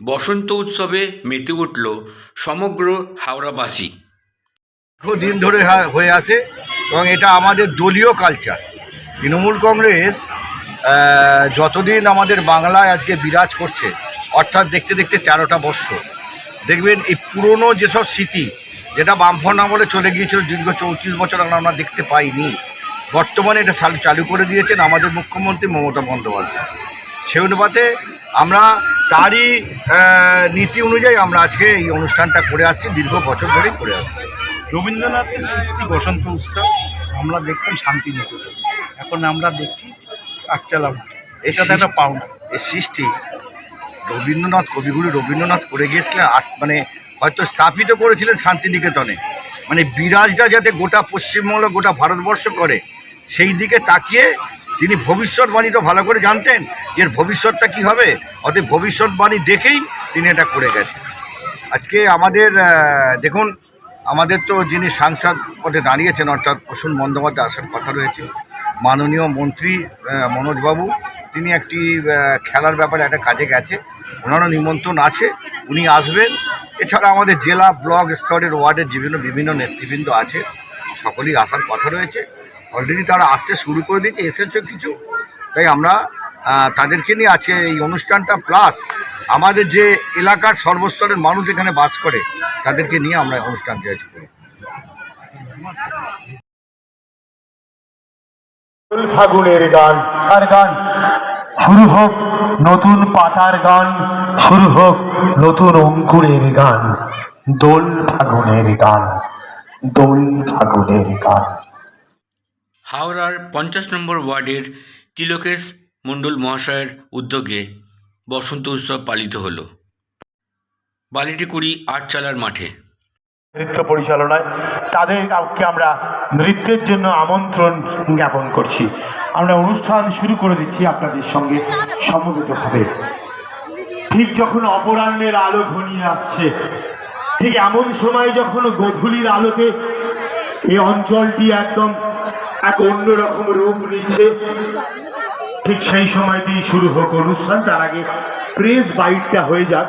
বসন্ত উৎসবে মেতে উঠল সমগ্র হাওড়াবাসী। দীর্ঘদিন ধরে হয়ে আসে এবং এটা আমাদের দলীয় কালচার তৃণমূল কংগ্রেস যতদিন আমাদের বাংলায় আজকে বিরাজ করছে, অর্থাৎ দেখতে দেখতে তেরোটা বর্ষ দেখবেন এই পুরনো যেসব স্মৃতি, যেটা বামফ্রন্ট আমলে চলে গিয়েছিল দীর্ঘ চৌত্রিশ বছর আমরা দেখতে পাইনি, বর্তমানে এটা চালু চালু করে দিয়েছেন আমাদের মুখ্যমন্ত্রী মমতা বন্দ্যোপাধ্যায়। সেই অনুপাতে আমরা তারই নীতি অনুযায়ী আমরা আজকে এই অনুষ্ঠানটা করে আসছি দীর্ঘ বছর ধরেই করে আসছি। রবীন্দ্রনাথের সৃষ্টি বসন্ত উৎসব আমরা দেখতাম শান্তিনিকেতন। এখন আমরা দেখছি আটচালা মাঠে এটা তো একটা পাওনা। এর সৃষ্টি রবীন্দ্রনাথ কবিগুরু রবীন্দ্রনাথ করে গিয়েছিলেন মানে হয়তো স্থাপিত করেছিলেন শান্তিনিকেতনে। মানে বিরাজটা যাতে গোটা পশ্চিমবঙ্গ গোটা ভারতবর্ষ করে সেই দিকে তাকিয়ে তিনি ভবিষ্যৎবাণীটা ভালো করে জানতেন যে ভবিষ্যৎটা কী হবে। অতএব ভবিষ্যৎবাণী দেখেই তিনি এটা করে গেছেন। আজকে আমাদের দেখুন, আমাদের তো যিনি সাংসদ পদে দাঁড়িয়েছেন, অর্থাৎ প্রসূন বন্দ্যোপাধ্যায় আসার কথা রয়েছে, মাননীয় মন্ত্রী মনোজবাবু, তিনি একটি খেলার ব্যাপারে একটা কাজে গেছে, ওনারও নিমন্ত্রণ আছে, উনি আসবেন। এছাড়া আমাদের জেলা ব্লক স্তরের ওয়ার্ডের বিভিন্ন বিভিন্ন নেতৃবৃন্দ আছে। সকলেই আসার কথা রয়েছে। অলরেডি তারা আসতে শুরু করে দিয়েছে, এসেছে কিছু। তাই আমরা তাদেরকে নিয়ে আছে এই অনুষ্ঠানটা প্লাস আমাদের যে এলাকার সর্বস্তরের মানুষ এখানে বাস করে, তাদেরকে নিয়ে আমরা অনুষ্ঠান দোল ফাগুনের গান আর গান। শুরু হোক নতুন পাতার গান, শুরু হোক নতুন অঙ্কুরের গান, দোল ফাগুনের গান। ফাগুনের গান হাওড়ার পঞ্চাশ নম্বর ওয়ার্ডের তিলকেশ মণ্ডল মহাশয়ের উদ্যোগে বসন্ত উৎসব পালিত হলো। বালিটিকুড়ি আটচালার মাঠে। নৃত্য পরিচালনায় তাদের কাউকে আমরা নৃত্যের জন্য আমন্ত্রণ জ্ঞাপন করছি। আমরা অনুষ্ঠান শুরু করে দিচ্ছি আপনাদের সঙ্গে সমবেতভাবে। ঠিক যখন অপরাহ্নের আলো ঘনিয়ে আসছে ঠিক এমন সময় যখন গধূলির আলোতে এই অঞ্চলটি একদম এক অন্যরকম রূপ নিচ্ছে, ঠিক সেই সময়তেই শুরু হোক অনুষ্ঠান। তার আগে প্রেস বাইটটা হয়ে যাক।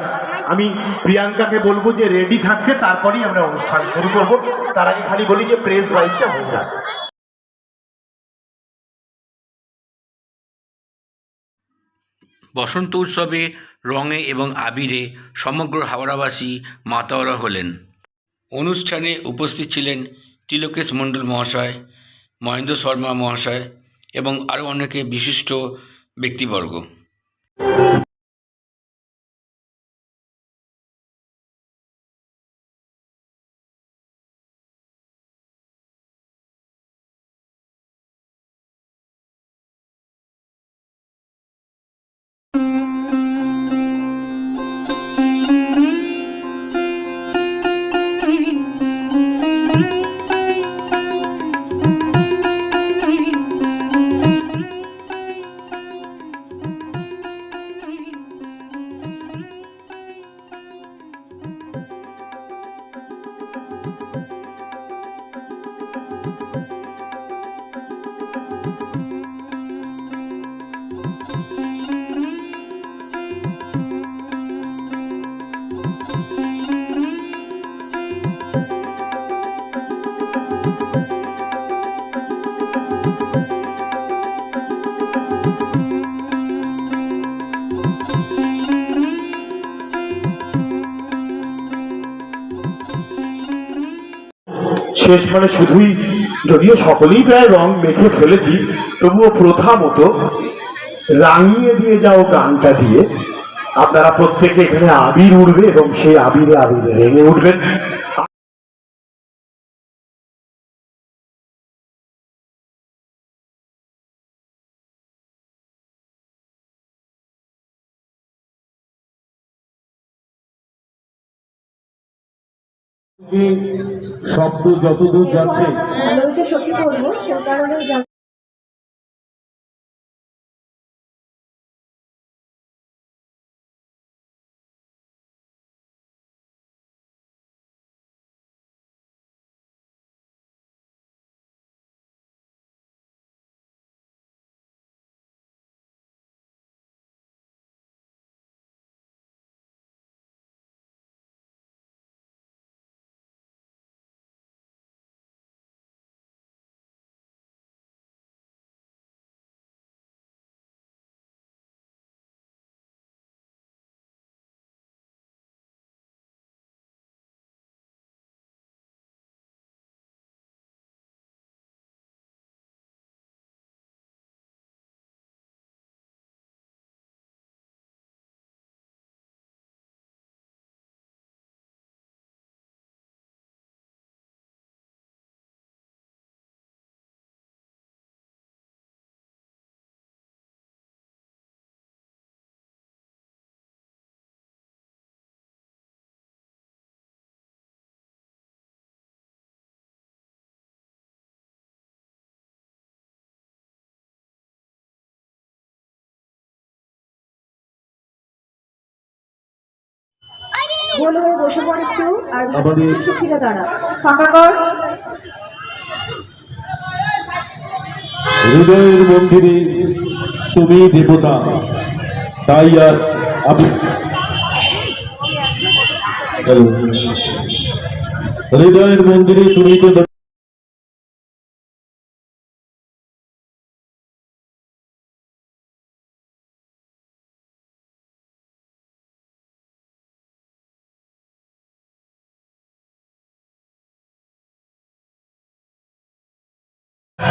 আমি প্রিয়াঙ্কাকে বলব যে রেডি থাকতে, তারপরেই আমরা অনুষ্ঠান শুরু করব। তার আগে খালি বলি যে প্রেস বাইটটা হয়ে যাক। বসন্ত উৎসবে, রঙে এবং আবিরে সমগ্র হাওড়াবাসী মাতাওয়ারা হলেন। অনুষ্ঠানে উপস্থিত ছিলেন তিলকেশ মণ্ডল মহাশয়, মহেন্দ্র শর্মা মহাশয় এবং আরও অনেকে বিশিষ্ট ব্যক্তিবর্গ। শেষ মানে শুধুই যদিও সকলেই প্রায় রং মেখে ফেলেছি তবুও প্রথা মতো রাঙিয়ে দিয়ে যাও গানটা দিয়ে। আপনারা প্রত্যেকে এখানে আবির উঠবে এবং সেই আবিরে আবিরে রেঙে উঠবেন। শব্দ যতদূর যাচ্ছে হয়ে বসে পড়ে একটু আর শিক্ষিকা তারা ফাঁকা কর হৃদয়ের মন্দিরে তুমি দেবতা তাই আর আমি। হৃদয়ের মন্দিরে তুমি তো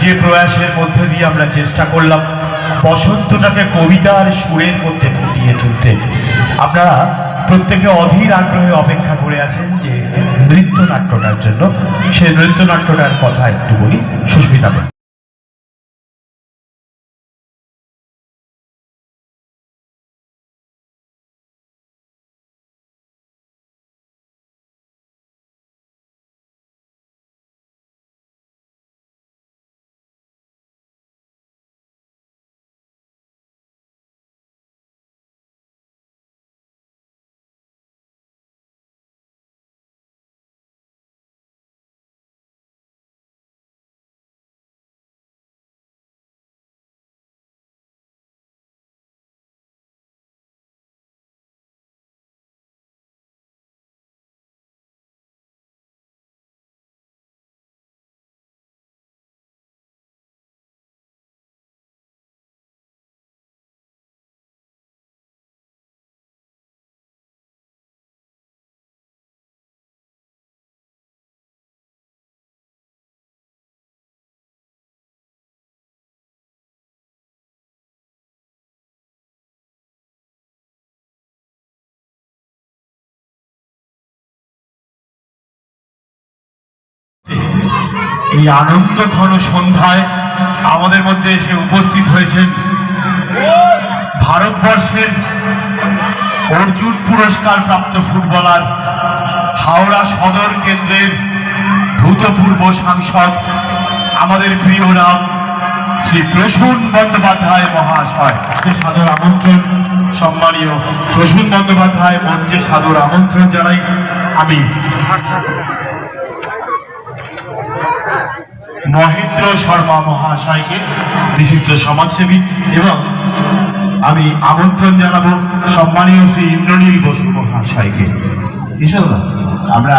যে প্রয়াসের মধ্যে দিয়ে আমরা চেষ্টা করলাম, বসন্তটাকে কবিতার সুরের মধ্যে ফুটিয়ে তুলতে। আপনারা প্রত্যেকে অধীর আগ্রহে অপেক্ষা করে আছেন যে নৃত্যনাট্যটার জন্য। সেই নৃত্যনাট্যটার কথা একটু বলি। সুস্মিতা এই আনন্দ ঘন সন্ধ্যায় আমাদের মধ্যে এসে উপস্থিত হয়েছেন ভারতবর্ষের অর্জুন পুরস্কার প্রাপ্ত ফুটবলার হাওড়া সদর কেন্দ্রের ভূতপূর্ব সাংসদ, আমাদের প্রিয় নাম শ্রী প্রসূন বন্দ্যোপাধ্যায় মহাশয়। সাদর আমন্ত্রণ, সম্মানীয় প্রসূন বন্দ্যোপাধ্যায়, মঞ্চে সাদর আমন্ত্রণ জানাই আমি। মহেন্দ্র শর্মা মহাশয়কে বিশিষ্ট সমাজসেবী এবং আমি আমন্ত্রণ জানাব সম্মানীয় শ্রী ইন্দ্রনীল বসু মহাশয়কে। আমরা